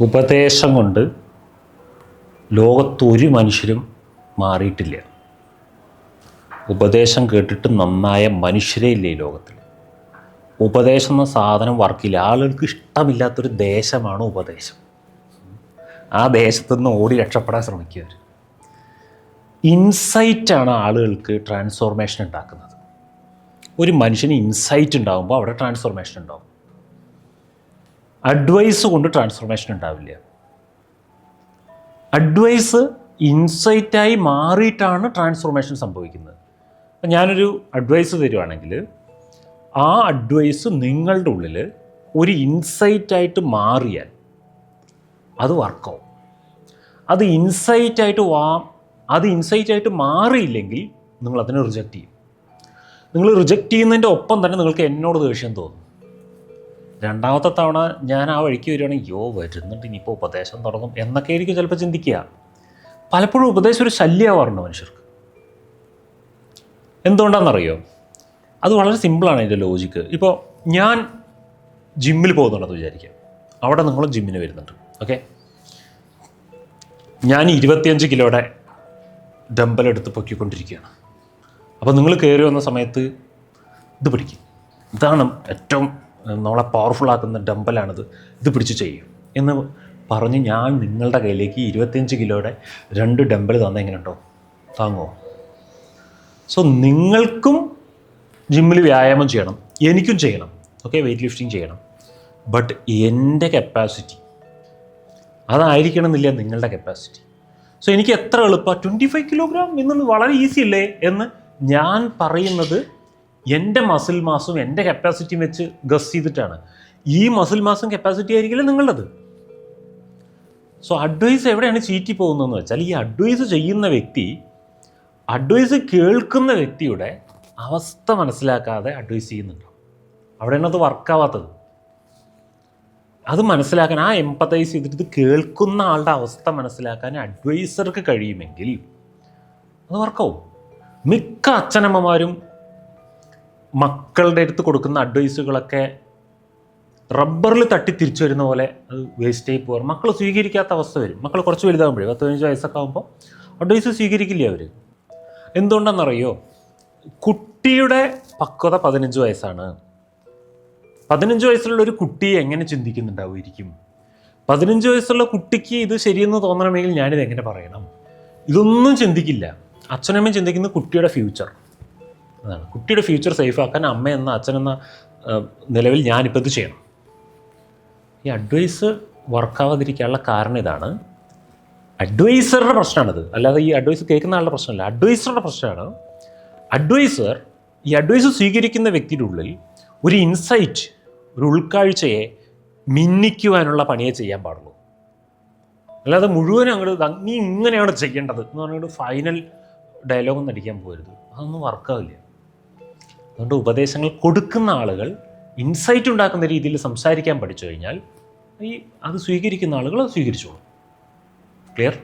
ഉപദേശം കൊണ്ട് ലോകത്തൊരു മനുഷ്യരും മാറിയിട്ടില്ല. ഉപദേശം കേട്ടിട്ട് നന്നായ മനുഷ്യരേ ഇല്ല ഈ ലോകത്തിൽ ഉപദേശം എന്ന സാധനം വർക്കില്ല. ആളുകൾക്ക് ഇഷ്ടമില്ലാത്തൊരു ദേശമാണ് ഉപദേശം. ആ ദേശത്തു നിന്ന് ഓടി രക്ഷപ്പെടാൻ ശ്രമിക്കുക ഇൻസൈറ്റാണ് ആളുകൾക്ക് ട്രാൻസ്ഫോർമേഷൻ ഉണ്ടാക്കുന്നത്. ഒരു മനുഷ്യന് ഇൻസൈറ്റ് ഉണ്ടാകുമ്പോൾ അവിടെ ട്രാൻസ്ഫോർമേഷൻ ഉണ്ടാവും. അഡ്വൈസ് കൊണ്ട് ട്രാൻസ്ഫോർമേഷൻ ഉണ്ടാവില്ല. അഡ്വൈസ് ഇൻസൈറ്റായി മാറിയിട്ടാണ് ട്രാൻസ്ഫോർമേഷൻ സംഭവിക്കുന്നത്. അപ്പം ഞാനൊരു അഡ്വൈസ് തരുവാണെങ്കിൽ ആ അഡ്വൈസ് നിങ്ങളുടെ ഉള്ളിൽ ഒരു ഇൻസൈറ്റായിട്ട് മാറിയാൽ അത് വർക്കാവും അത് ഇൻസൈറ്റായിട്ട് വാ അത് ഇൻസൈറ്റായിട്ട് മാറിയില്ലെങ്കിൽ നിങ്ങൾ അതിനെ റിജക്റ്റ് ചെയ്യും. നിങ്ങൾ റിജക്റ്റ് ചെയ്യുന്നതിന്റെ ഒപ്പം തന്നെ നിങ്ങൾക്ക് എന്നോട് ദേഷ്യം തോന്നും. രണ്ടാമത്തെ തവണ ഞാൻ ആ വഴിക്ക് വരികയാണെങ്കിൽ യോ വരുന്നുണ്ട് ഇനിയിപ്പോൾ ഉപദേശം തുടങ്ങും എന്നൊക്കെ ആയിരിക്കും ചിലപ്പോൾ ചിന്തിക്കുക. പലപ്പോഴും ഉപദേശം ഒരു ശല്യമാവാറുണ്ട് മനുഷ്യർക്ക്. എന്തുകൊണ്ടാണെന്നറിയോ? അത് വളരെ സിമ്പിളാണ് അതിന്റെ ലോജിക്ക്. ഇപ്പോൾ ഞാൻ ജിമ്മിൽ പോകുന്നുണ്ടെന്ന് വിചാരിക്കുക. അവിടെ നിങ്ങളും ജിമ്മിന് വരുന്നുണ്ട്. ഓക്കെ? ഞാൻ ഇരുപത്തിയഞ്ച് കിലോയുടെ ഡമ്പലെടുത്ത് പൊക്കിക്കൊണ്ടിരിക്കുകയാണ്. അപ്പോൾ നിങ്ങൾ കയറി വന്ന സമയത്ത് ഇത് പിടിക്കും. ഇതാണ് ഏറ്റവും നമ്മളെ പവർഫുൾ ആക്കുന്ന ഡമ്പലാണിത് ഇത് പിടിച്ച് ചെയ്യും. എന്ന് പറഞ്ഞ് ഞാൻ നിങ്ങളുടെ കയ്യിലേക്ക് ഇരുപത്തിയഞ്ച് കിലോയുടെ രണ്ട് ഡമ്പൽ തന്നെ എങ്ങനെ ഉണ്ടോ താങ്ങോ സോ നിങ്ങൾക്കും ജിമ്മിൽ വ്യായാമം ചെയ്യണം. എനിക്കും ചെയ്യണം. ഓക്കെ വെയിറ്റ് ലിഫ്റ്റിംഗ് ചെയ്യണം. ബട്ട് എന്റെ കപ്പാസിറ്റി അതായിരിക്കണം എന്നില്ല നിങ്ങളുടെ കപ്പാസിറ്റി സോ എനിക്ക് എത്ര എളുപ്പമാണ് ട്വന്റി ഫൈവ് കിലോഗ്രാം എന്നുള്ളത് വളരെ ഈസി അല്ലേ? എന്ന് ഞാൻ പറയുന്നത് എന്റെ മസിൽ മാസും എന്റെ കപ്പാസിറ്റിയും വെച്ച് ഗസ് ചെയ്തിട്ടാണ്. ഈ മസിൽ മാസും കപ്പാസിറ്റി ആയിരിക്കില്ല നിങ്ങളത് സോ അഡ്വൈസ് എവിടെയാണ് ചീറ്റി പോകുന്നതെന്ന് വെച്ചാൽ ഈ അഡ്വൈസ് ചെയ്യുന്ന വ്യക്തി അഡ്വൈസ് കേൾക്കുന്ന വ്യക്തിയുടെ അവസ്ഥ മനസ്സിലാക്കാതെ അഡ്വൈസ് ചെയ്യുന്നുണ്ടോ? അവിടെയാണ് അത് വർക്കാവാത്തത് അത് മനസ്സിലാക്കാൻ ആ എമ്പത്തൈസ് ചെയ്തിട്ട് ഇത് കേൾക്കുന്ന ആളുടെ അവസ്ഥ മനസ്സിലാക്കാൻ അഡ്വൈസർക്ക് കഴിയുമെങ്കിൽ അത് വർക്കാവും മിക്ക അച്ഛനമ്മമാരും മക്കളുടെ അടുത്ത് കൊടുക്കുന്ന അഡ്വൈസുകളൊക്കെ റബ്ബറിൽ തട്ടി തിരിച്ചു വരുന്ന പോലെ അത് വേസ്റ്റ് ആയി പോകാറ്. മക്കൾ സ്വീകരിക്കാത്ത അവസ്ഥ വരും. മക്കൾ കുറച്ച് വലുതാകുമ്പോഴേ പത്ത് പതിനഞ്ച് വയസ്സൊക്കെ ആകുമ്പോൾ അഡ്വൈസ് സ്വീകരിക്കില്ല അവർ എന്തുകൊണ്ടാണെന്നറിയോ കുട്ടിയുടെ പക്വത പതിനഞ്ച് വയസ്സാണ്. പതിനഞ്ച് വയസ്സുള്ള ഒരു കുട്ടി എങ്ങനെ ചിന്തിക്കുന്നുണ്ടാവുമായിരിക്കും? പതിനഞ്ച് വയസ്സുള്ള കുട്ടിക്ക് ഇത് ശരിയെന്ന് തോന്നണമെങ്കിൽ ഞാനിത് എങ്ങനെ പറയണം? ഇതൊന്നും ചിന്തിക്കില്ല. അച്ഛനമ്മയും ചിന്തിക്കുന്നത് കുട്ടിയുടെ ഫ്യൂച്ചർ അതാണ്. കുട്ടിയുടെ ഫ്യൂച്ചർ സേഫ് ആക്കാൻ അമ്മ എന്ന അച്ഛൻ എന്ന ആ, നിലവിൽ ഞാനിപ്പോൾ ഇത് ചെയ്യണം. ഈ അഡ്വൈസ് വർക്കാവാതിരിക്കാനുള്ള കാരണം ഇതാണ്. അഡ്വൈസറുടെ പ്രശ്നമാണിത് അല്ലാതെ ഈ അഡ്വൈസ് കേൾക്കുന്ന ആളുടെ പ്രശ്നമല്ല. അഡ്വൈസറുടെ പ്രശ്നമാണ് അഡ്വൈസർ ഈ അഡ്വൈസ് സ്വീകരിക്കുന്ന വ്യക്തിയുടെ ഉള്ളിൽ ഒരു ഇൻസൈറ്റ് ഒരു ഉൾക്കാഴ്ചയെ മിന്നിക്കുവാനുള്ള പണിയെ ചെയ്യാൻ പാടുള്ളൂ. അല്ലാതെ മുഴുവൻ അങ്ങോട്ട് നീ ഇങ്ങനെയാണ് ചെയ്യേണ്ടത് എന്ന് പറഞ്ഞിട്ട് ഫൈനൽ ഡയലോഗൊന്നും അടിക്കാൻ പോകരുത്. അതൊന്നും വർക്കാവില്ല അതുകൊണ്ട് ഉപദേശങ്ങൾ കൊടുക്കുന്ന ആളുകൾ ഇൻസൈറ്റ് ഉണ്ടാക്കുന്ന രീതിയിൽ സംസാരിക്കാൻ പഠിച്ചു കഴിഞ്ഞാൽ ഈ അത് സ്വീകരിക്കുന്ന ആളുകൾ അത് സ്വീകരിച്ചോളും. ക്ലിയർ